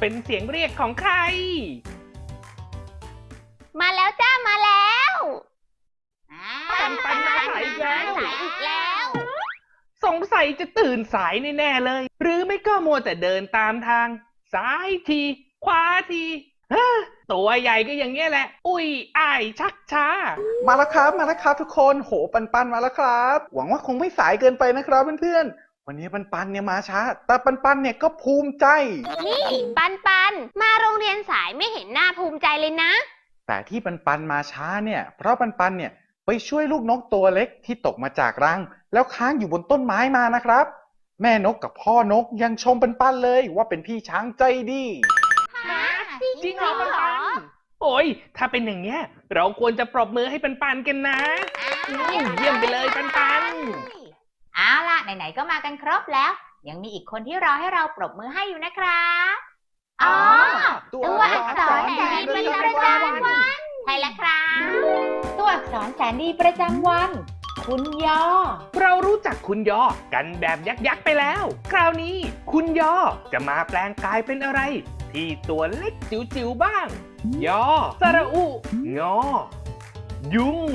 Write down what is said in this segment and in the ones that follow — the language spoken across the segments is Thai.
เป็นเสียงเรียกของใคร มาแล้วจ้ามาแล้วปันปันมาสายอีกแล้วสายอีกแล้ว สงสัยจะตื่นสายแน่ๆเลย หรือไม่ก็มัวแต่เดินตามทาง ซ้ายทีขวาทีเฮ้อตัวใหญ่ก็อย่างเงี้ยแหละ อุ้ยอ้ายชักช้า มาแล้วครับ มาแล้วครับทุกคน โหปันปันมาแล้วครับ หวังว่าคงไม่สายเกินไปนะครับเพื่อนๆ วันนี้ปันปันเนี่ยมาช้า แต่ปันปันเนี่ยก็ภูมิใจ นี่ปันปันมาโรงเรียนสายไม่เห็นหน้าภูมิใจเลยนะ แต่ที่ปันปันมาช้าเนี่ย เพราะปันปันเนี่ยไปช่วยลูกนกตัวเล็กที่ตกมาจากรัง แล้วค้างอยู่บนต้นไม้มานะครับ แม่นกกับพ่อนกยังชมปันปันเลยว่าเป็นพี่ช้างใจดีจริงเหรอปันปันโอ้ยถ้าเป็นอย่างเงี้ยเราควรจะปรบมือให้ปันปันกันนะอืมเยี่ยมไปเลยปันปัน เอาล่ะไหนๆก็มากันครบแล้ว ยังมีอีกคนที่รอให้เราปรบมือให้อยู่นะครับอ๋อตัวอักษรแสนดีประจำวันใช่แล้วครับ ตัวอักษรแสนดีประจำวัน คุณยอ เรารู้จักคุณยอกันแบบยักษ์ๆไปแล้ว คราวนี้ คุณยอจะมาแปลงกายเป็นอะไร ที่ตัวเล็กจิ๋วๆบ้าง ยอสระอุงอ ยุง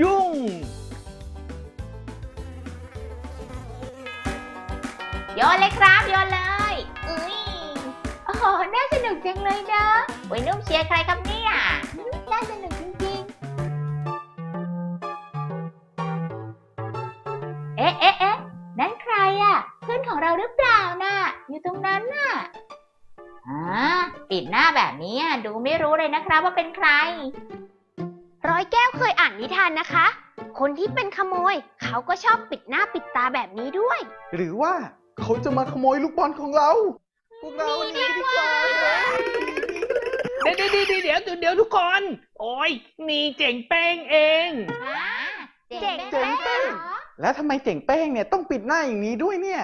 ยุง โยนเลยครับโยนเลยอุ้ยโอ้โหน่าสนุกจังเลยเนอะวัยนุ่มเชียร์ใครครับเนี่ยน่าสนุกจริงๆ เอ๊ะเอ๊ะเอ๊ะนั่นใครอะเพื่อนของเราหรือเปล่าน่ะ อยู่ตรงนั้นน่ะอ่าปิดหน้าแบบนี้ดูไม่รู้เลยนะครับว่าเป็นใคร ร้อยแก้วเคยอ่านนิทานนะคะ คนที่เป็นขโมย เขาก็ชอบปิดหน้าปิดตาแบบนี้ด้วย หรือว่า เขาจะมาขโมยลูกบอลของเรา พวกเราหนีดีกว่าเดี๋ยวเดี๋ยวเดี๋ยวเดี๋ยวเดี๋ยวทุกคน โอ้ยนี่เจ๋งแป้งเอง เจ๋งเจ๋งเป้งแล้วทำไมเจ๋งแป้งเนี่ยต้องปิดหน้าอย่างนี้ด้วยเนี่ย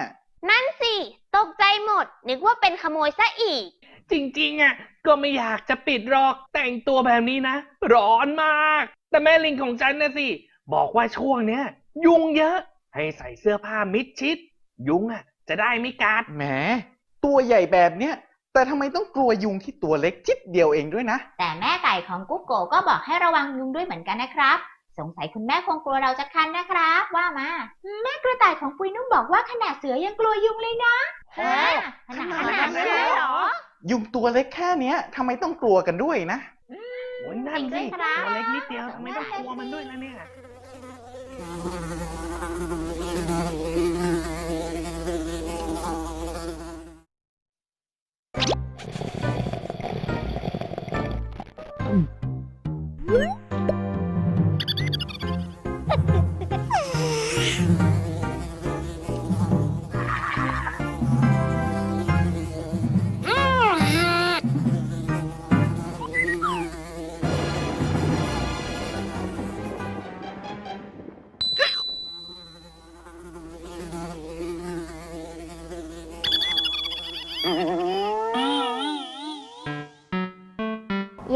นั่นสิ ตกใจหมด นึกว่าเป็นขโมยซะอีก จริงๆอะก็ไม่อยากจะปิดหรอกแต่งตัวแบบนี้นะ ร้อนมาก แต่แม่ลิงของฉันนะสิบอกว่าช่วงเนี้ย ยุงเยอะ ให้ใส่เสื้อผ้ามิดชิด ยุงอะ จะได้ไม่กัดแหม ตัวใหญ่แบบเนี้ยแต่ทำไมต้องกลัวยุงที่ตัวเล็กจิดเดียวเองด้วยนะ แต่แม่ไก่ของกุ๊กโกก็บอกให้ระวังยุงด้วยเหมือนกันนะครับ สงสัยคุณแม่คงกลัวเราจะคันนะครับ ว่ามา แม่กระต่ายของปุยนุ่มบอกว่าขนาดเสือยังกลัวยุงเลยนะฮะขนาดขขนานาดดนั้นั้นนเลเลยยเหเหรรออยุงตัวเล็กแค่เนี้ยทำไมต้องกลัวกันด้วยนะโอ้ยนั่นจริสิงด้วยครับตัวเล็กนิดเดียวทำไมต้องกลัวมันด้วยล่ะเนี่ย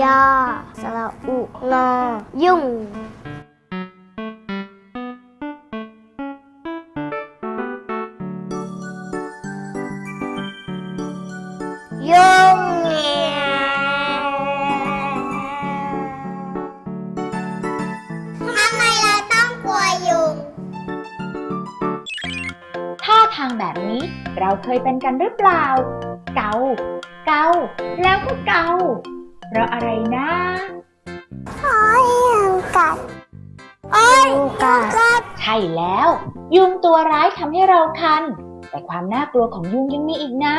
ยาสระอุ ท่าทางแบบนี้ เราเคยเป็นกันหรือเปล่า เกา เกา แล้วก็เกา เพราะอะไรนะโอ้ยยุงกัดโอ้ยยุงกัด ใช่แล้ว ยุงตัวร้ายทำให้เราคัน แต่ความน่ากลัวของยุงยังมีอีกนะ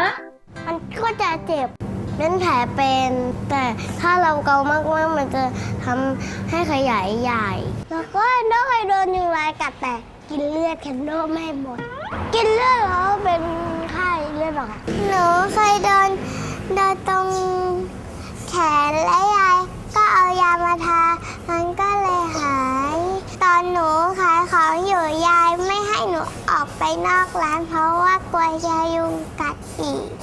มันก็จะเจ็บเป็นแผลเป็น แต่ถ้าเราเกามากๆมันจะทำให้ขยายใหญ่ แล้วก็แคนโดเคยโดนยุงลายกัดแต่ กินเลือดแคนโดไม่หมด กินเลือดแล้วเป็นไข้เลือดออหนูเคยโดนโดนตรงแขนและยายก็เอายามาทา มันก็เลยหาย ตอนหนูขายของอยู่ยายไม่ให้หนูออกไปนอกร้านเพราะว่ากลัวจะยุงกัดอีก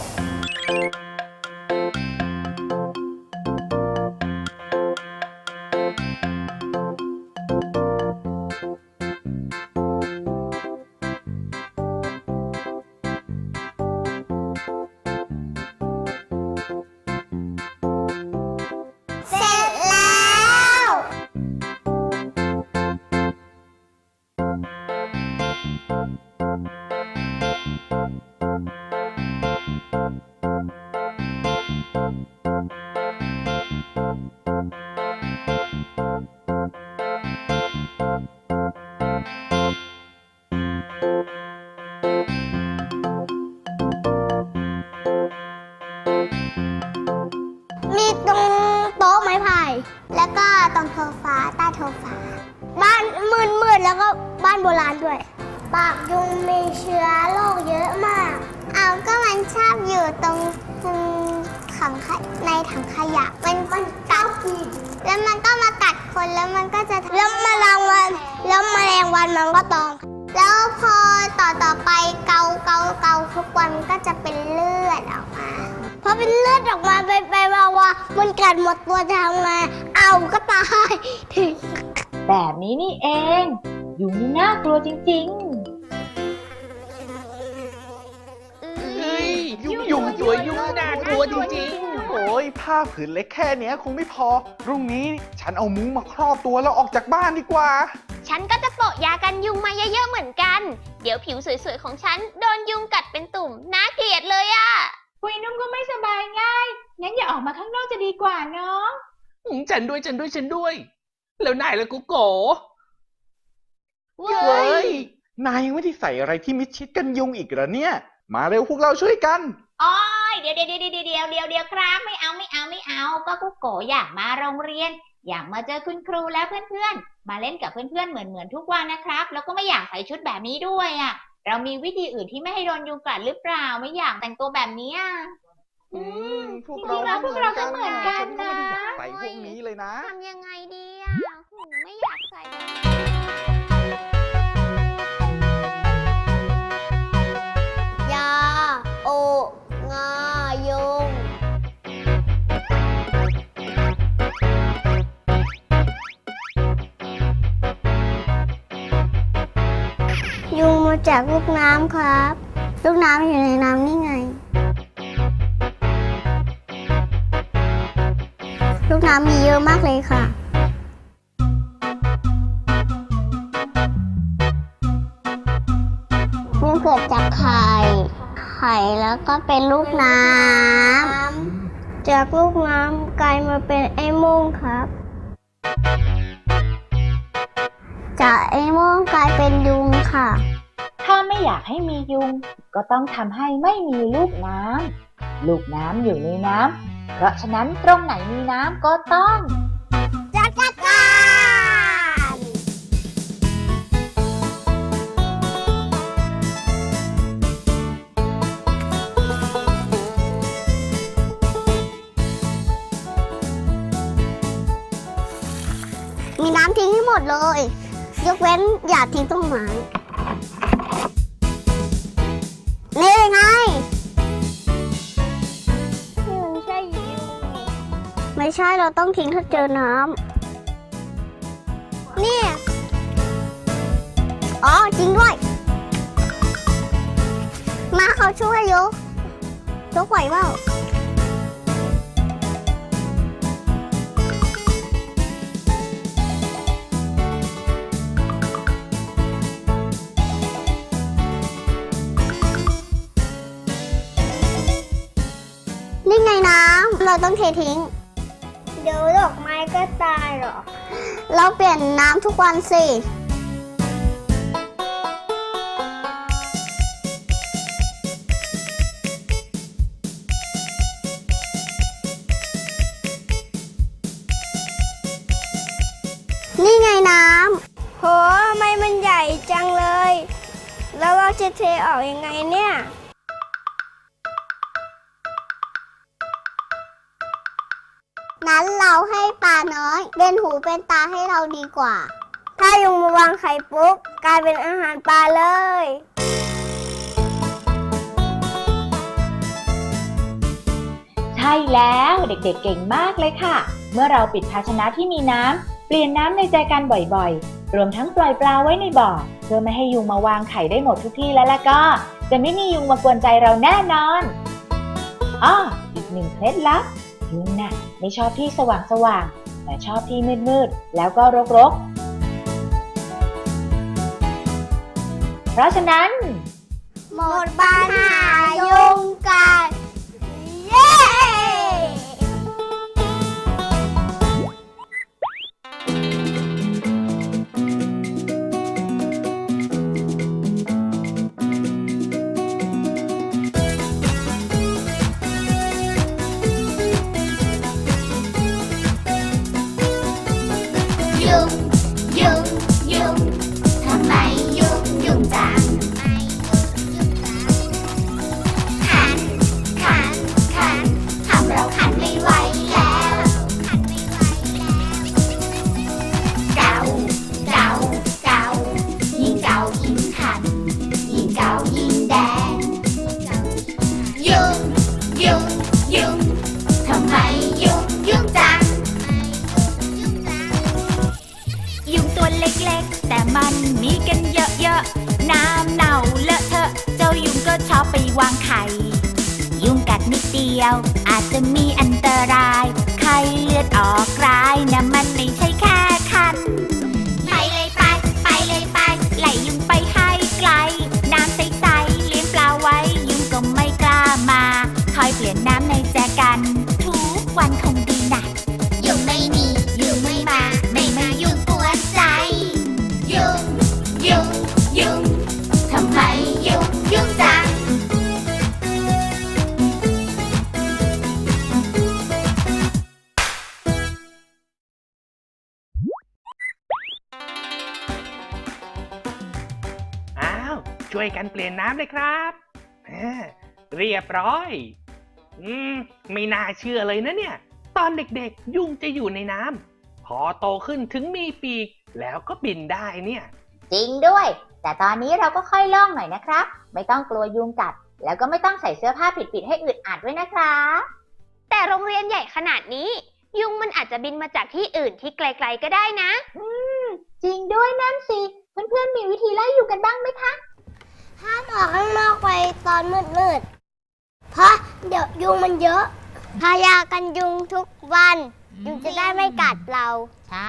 านโบราณด้วย ปากยุงมีเชื้อโรคเยอะมาก เอาก็มันชอบอยู่ตรงถังขยะในถังขยะ มันมันกัดแล้วมันก็มากัดคนแล้วมันก็จะแล้วแมลงวันแล้วแมลงวันมันก็ตอมแล้วพอต่อต่อไปเกาเกาเกาทุกวันมันก็จะเป็นเลือดออกมาพอเป็นเลือดออกมาไปไปมาว่ามันกัดหมดตัวจะทำไงเอาก็ตายแบบนี้นี่เอง ยุงนี่น่ากลัวจริง เฮ้ยยุ่งยุ่งตัวยุ่งน่ากลัวจริงโอ้ยผ้าผืนเล็กแค่เนี้ยคงไม่พอ พรุ่งนี้ฉันเอามุ้งมาครอบตัวแล้วออกจากบ้านดีกว่า ฉันก็จะโปะยากันยุงมาเยอะๆเหมือนกัน เดี๋ยวผิวสวยๆของฉันโดนยุงกัดเป็นตุ่มน่าเกลียดเลยอะๆปุยนุ่มก็ไม่สบายง่าย งั้นอย่าออกมาข้างนอกจะดีกว่าเนาะๆอืมฉันด้วยฉันด้วยฉันด้วย แล้วนายละกุโก เว้เฮ้ยยนายยังไม่ได้ใส่อะไรที่มิดชิดกันยุงอีกเหรอเนี่ย มาเร็วพวกเราช่วยกันอ้อยเดี๋ยวเดี๋ยวเดี๋ยวเดี๋ยวเดี๋ยวเดี๋ยวเดี๋ยวครับไม่เอาไม่เอาไม่เอา ก็กุ๊กโกอยากมาโรงเรียน อยากมาเจอคุณครูและเพื่อนๆ มาเล่นกับเพื่อนๆเหมือนเหมือนทุกวันนะครับ แล้วก็ไม่อยากใส่ชุดแบบนี้ด้วยอะ เรามีวิธีอื่นที่ไม่ให้โดนยุงกัดหรือเปล่า ไม่อยากแต่งตัวแบบนี้อะอืมพวกจริงๆแล้วพวกเราก็เหมือนกันนะฉัก็ไม่ได้อยากใส่พวกนี้เลยนะทำยังไงดีอะหูไม่อยากใส่ จากลูกน้ำครับ ลูกน้ำอยู่ในน้ำนี่ไง ลูกน้ำมีเยอะมากเลยค่ะ มันเกิดจากไข่ ไข่แล้วก็เป็นลูกน้ำ จากลูกน้ำกลายมาเป็นไอ้โม่งครับจากไอ้โม่งกลายเป็นยุงค่ะ อยากให้มียุง ก็ต้องทำให้ไม่มีลูกน้ำลูกน้ำอยู่ในน้ำเพราะฉะนั้นตรงไหนมีน้ำก็ต้องจัดการมีน้ำทิ้งให้หมดเลย ยกเว้นอย่าทิ้งต้นไม้ ใช่เราต้องทิ้งถ้าเจอน้ำนี่อ๋อจริงด้วย มาเขาช่วยยกยกไหวเปล่านี่ไงน้ำเราต้องเททิ้ง กไม้ก็ตายหรอเราเปลี่ยนน้ำทุกวันสิ นี่ไงน้ำโหทำไมมันใหญ่จังเลย แล้วเราจะเทออกยังไงเนี่ย เป็นหูเป็นตาให้เราดีกว่า ถ้ายุงมาวางไข่ปุ๊บกลายเป็นอาหารปลาเลย ใช่แล้วเด็กๆเก่งมากเลยค่ะ เมื่อเราปิดภาชนะที่มีน้ำเปลี่ยนน้ำในใจกันบ่อยๆ รวมทั้งปล่อยปลาไว้ในบ่อ เพื่อไม่ให้ยุงมาวางไข่ได้หมดทุกที่แล้วล่ะก็ จะไม่มียุงมากวนใจเราแน่นอนอ้ออีกหนึ่งเคล็ดลับยุงน่ะไม่ชอบที่สว่างๆ แต่ชอบที่มืดๆ แล้วก็รกๆ เพราะฉะนั้น หมดปัญหายุง มันมีกันเยอะๆ น้ำเน่าเลอะเทอะ เจ้ายุงก็ชอบไปวางไข่ ยุงกัดนิดเดียว อาจจะมีอันตราย ไข่เลือดออกร้ายนะมันไม่ใช่แค่คัน นเปลี่ยนน้ำเลยครับอ่าเรียบร้อย อืม ไม่น่าเชื่อเลยนะเนี่ย ตอนเด็กๆ ยุงจะอยู่ในน้ำพอโตขึ้นถึงมีปีก แล้วก็บินได้เนี่ย จริงด้วย แต่ตอนนี้เราก็ค่อยล่องหน่อยนะครับ ไม่ต้องกลัวยุงกัด แล้วก็ไม่ต้องใส่เสื้อผ้าปิดๆให้อึดอัดด้วยนะครับ แต่โรงเรียนใหญ่ขนาดนี้ ยุงมันอาจจะบินมาจากที่อื่นที่ไกล ๆก็ได้นะจริงด้วยนั่นสิ เพื่อนๆมีวิธีไล่ยุงกันบ้างไหมคะ ห้ามออกข้างนอกไปตอนมืดๆ เพราะเดี๋ยวยุงมันเยอะ ทายากันยุงทุกวัน ยุงจะได้ไม่กัดเรา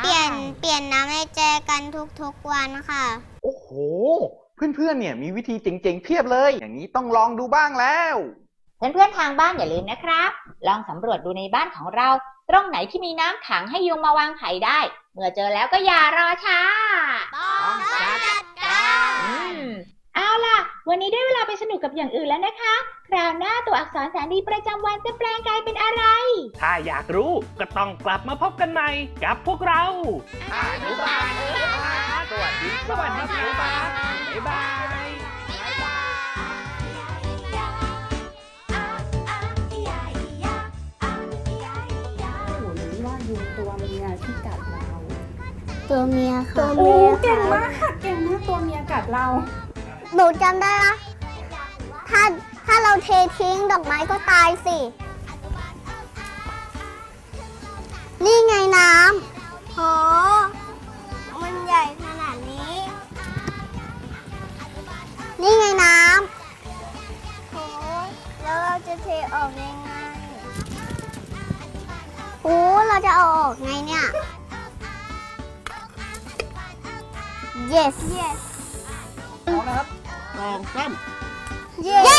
เปลี่ยนเปลี่ยนน้ำในแจกันทุกๆวันค่ะ โอ้โห เพื่อนๆ เนี่ยมีวิธีเจ๋งๆ เพียบเลย อย่างนี้ต้องลองดูบ้างแล้วเพื่อนๆทางบ้านอย่าลืมนะครับ ลองสำรวจดูในบ้านของเรา ตรงไหนที่มีน้ำขังให้ยุงมาวางไข่ได้ เมื่อเจอแล้วก็อย่ารอช้า ต้องจัดการอืม เอาล่ะ วันนี้ได้เวลาไปสนุกกับอย่างอื่นแล้วนะคะ คราวหน้าตัวอักษรแสนดีประจำวันจะแปลงกายเป็นอะไร ถ้าอยากรู้ก็ต้องกลับมาพบกันใหม่กับพวกเราอนุบาลเอิร์ธครับสวัสดีสวัสดีครับบ๊ายบายหนูรู้ว่ายุงตัวเมียที่กัดเราตัวเมียค่ะ โอ้เก่งมากค่ะ เก่งมากตัวเมียกัดเรา หนูจำได้ละถ้าถ้าเราเททิ้งดอกไม้ก็ตายสิ นี่ไงน้ำโห มันใหญ่ขนาดนี้ นี่ไงน้ำโห แล้วเราจะเทออกยังไงโอ้เราจะเอาออกไงเนี่ย yes yes ล องซ้เย้